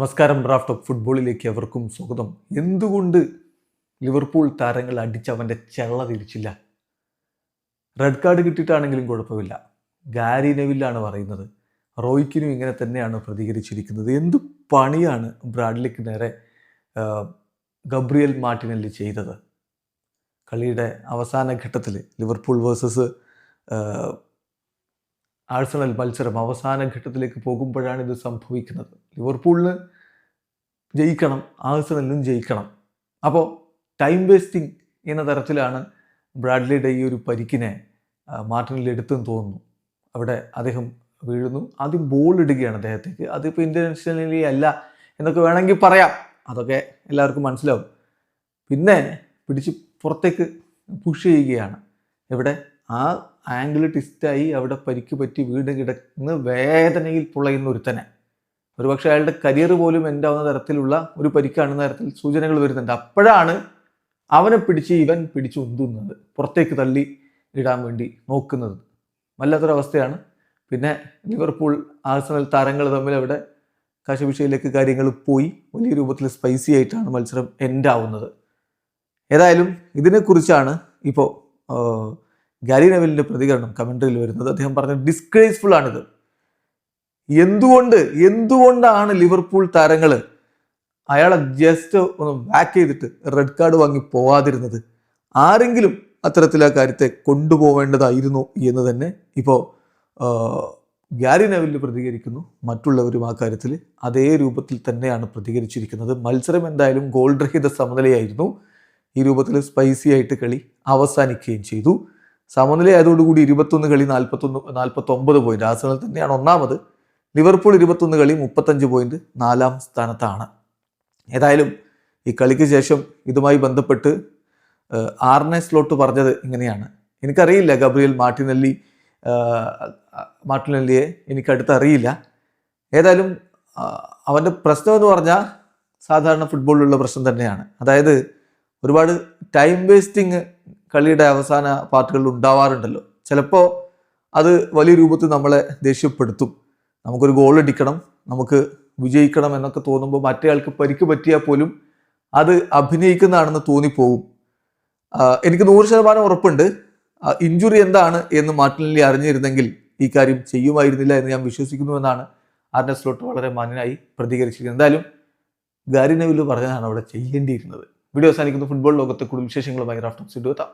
നമസ്കാരം draft of ഫുട്ബോളിലേക്ക് അവർക്കും സ്വാഗതം. എന്തുകൊണ്ട് ലിവർപൂൾ താരങ്ങൾ അടിച്ച് അവന്റെ ചെള്ള തിരിച്ചില്ല? റെഡ് കാർഡ് കിട്ടിയിട്ടാണെങ്കിലും കുഴപ്പമില്ല. ഗാരി നെവില്ലാണ് പറയുന്നത്. റോയ്ക്കിനും ഇങ്ങനെ തന്നെയാണ് പ്രതികരിച്ചിരിക്കുന്നത്. എന്ത് പണിയാണ് ബ്രാഡ്ലിക്ക് നേരെ ഗബ്രിയൽ മാർട്ടിനല്ലി ചെയ്തത്? കളിയുടെ അവസാന ഘട്ടത്തിൽ ലിവർപൂൾ വേഴ്സസ് ആഴ്സണൽ മത്സരം അവസാന ഘട്ടത്തിലേക്ക് പോകുമ്പോഴാണ് ഇത് സംഭവിക്കുന്നത്. ലിവർപൂളിന് ജയിക്കണം ആഴ്സണലിനും ജയിക്കണം. അപ്പോൾ ടൈം വേസ്റ്റിംഗ് എന്ന തരത്തിലാണ് ബ്രാഡ്ലിയുടെ ഈ ഒരു പരിക്കിനെ മാർട്ടിനിൽ എടുത്തെന്ന് തോന്നുന്നു. അവിടെ അദ്ദേഹം വീഴുന്നു. ആദ്യം ബോൾ ഇടുകയാണ് അദ്ദേഹത്തേക്ക്. അതിപ്പോൾ ഇന്റർനാഷണലി അല്ല എന്നൊക്കെ വേണമെങ്കിൽ പറയാം. അതൊക്കെ എല്ലാവർക്കും മനസ്സിലാവും. പിന്നെ പിടിച്ച് പുറത്തേക്ക് പുഷ് ചെയ്യുകയാണ്. ഇവിടെ ആ ആംഗിൾ ട്വിസ്റ്റായി അവിടെ പരിക്ക് പറ്റി വീട് കിടന്ന് വേദനയിൽ പുളയുന്ന ഒരുത്തനെ. ഒരുപക്ഷെ അയാളുടെ കരിയർ പോലും എന്റെ ആവുന്ന തരത്തിലുള്ള ഒരു പരിക്കാണെന്ന തരത്തിൽ സൂചനകൾ വരുന്നുണ്ട്. അപ്പോഴാണ് അവനെ പിടിച്ച് ഇവൻ പിടിച്ച് ഉന്തുന്നത്. പുറത്തേക്ക് തള്ളി ഇടാൻ വേണ്ടി നോക്കുന്നത്. വല്ലാത്തൊരവസ്ഥയാണ്. പിന്നെ ലിവർപൂൾ ആഴ്സണൽ താരങ്ങൾ തമ്മിൽ അവിടെ കാശവിഷയിലേക്ക് കാര്യങ്ങൾ പോയി. വലിയ രൂപത്തിൽ സ്പൈസി ആയിട്ടാണ് മത്സരം എൻഡ് ആവുന്നത്. ഏതായാലും ഇതിനെക്കുറിച്ചാണ് ഇപ്പോൾ ഗാരി നെവലിന്റെ പ്രതികരണം കമൻട്രിയിൽ വരുന്നത്. അദ്ദേഹം പറഞ്ഞ ഡിസ്ഗ്രേസ്ഫുൾ ആണിത്. എന്തുകൊണ്ട് എന്തുകൊണ്ടാണ് ലിവർപൂൾ താരങ്ങൾ അയാളെ ജസ്റ്റ് ഒന്ന് ബാക്ക് ചെയ്തിട്ട് റെഡ് കാർഡ് വാങ്ങി പോവാതിരുന്നത്? ആരെങ്കിലും അത്തരത്തിൽ ആ കാര്യത്തെ കൊണ്ടുപോവേണ്ടതായിരുന്നു എന്ന് തന്നെ ഇപ്പോൾ ഗ്യാരി നെവലിൽ പ്രതികരിക്കുന്നു. മറ്റുള്ളവരും ആ കാര്യത്തിൽ അതേ രൂപത്തിൽ തന്നെയാണ് പ്രതികരിച്ചിരിക്കുന്നത്. മത്സരം എന്തായാലും ഗോൾ രഹിത സമനിലയായിരുന്നു. ഈ രൂപത്തിൽ സ്പൈസി ആയിട്ട് കളി അവസാനിക്കുകയും ചെയ്തു. സമനിലയായതോടുകൂടി ഇരുപത്തൊന്ന് കളി നാൽപ്പത്തൊന്ന് നാൽപ്പത്തൊമ്പത് പോയിന്റ് ആസണൽ തന്നെയാണ് ഒന്നാമത്. ലിവർപൂൾ ഇരുപത്തൊന്ന് കളി മുപ്പത്തഞ്ച് പോയിന്റ് നാലാം സ്ഥാനത്താണ്. ഏതായാലും ഈ കളിക്ക് ശേഷം ഇതുമായി ബന്ധപ്പെട്ട് ആർനെ സ്ലോട്ട് പറഞ്ഞത് ഇങ്ങനെയാണ്. എനിക്കറിയില്ല ഗബ്രിയൽ മാർട്ടിനല്ലി മാർട്ടിനെല്ലിയെ എനിക്കടുത്ത് അറിയില്ല ഏതായാലും അവന്റെ പ്രശ്നം എന്ന് പറഞ്ഞാൽ സാധാരണ ഫുട്ബോളിലുള്ള പ്രശ്നം തന്നെയാണ്. അതായത് ഒരുപാട് ടൈം വേസ്റ്റിങ് കളിയുടെ അവസാന പാർട്ടുകളിൽ ഉണ്ടാവാറുണ്ടല്ലോ. ചിലപ്പോൾ അത് വലിയ രൂപത്തിൽ നമ്മളെ ദേഷ്യപ്പെടുത്തും. നമുക്കൊരു ഗോൾ അടിക്കണം നമുക്ക് വിജയിക്കണം എന്നൊക്കെ തോന്നുമ്പോൾ മറ്റേയാൾക്ക് പരിക്ക് പറ്റിയാൽ പോലും അത് അഭിനയിക്കുന്നതാണെന്ന് തോന്നിപ്പോവും ആ, എനിക്ക് നൂറ് ശതമാനം ഉറപ്പുണ്ട്. ഇഞ്ചുറി എന്താണ് എന്ന് മാർട്ടിനിലി അറിഞ്ഞിരുന്നെങ്കിൽ ഈ കാര്യം ചെയ്യുമായിരുന്നില്ല എന്ന് ഞാൻ വിശ്വസിക്കുന്നു എന്നാണ് ആർനെ സ്ലോട്ട് വളരെ മാന്യനായി പ്രതികരിച്ചിരിക്കുന്നത്. എന്തായാലും ഗാരി നെവിൽ പറഞ്ഞതാണ് അവിടെ ചെയ്യേണ്ടിയിരുന്നത്. വീഡിയോ അവസാനിക്കുന്ന. ഫുട്ബോൾ ലോകത്തെ കൂടുതൽ വിശേഷങ്ങളുമായി റാഫ്റ്റോക്സ് എത്താം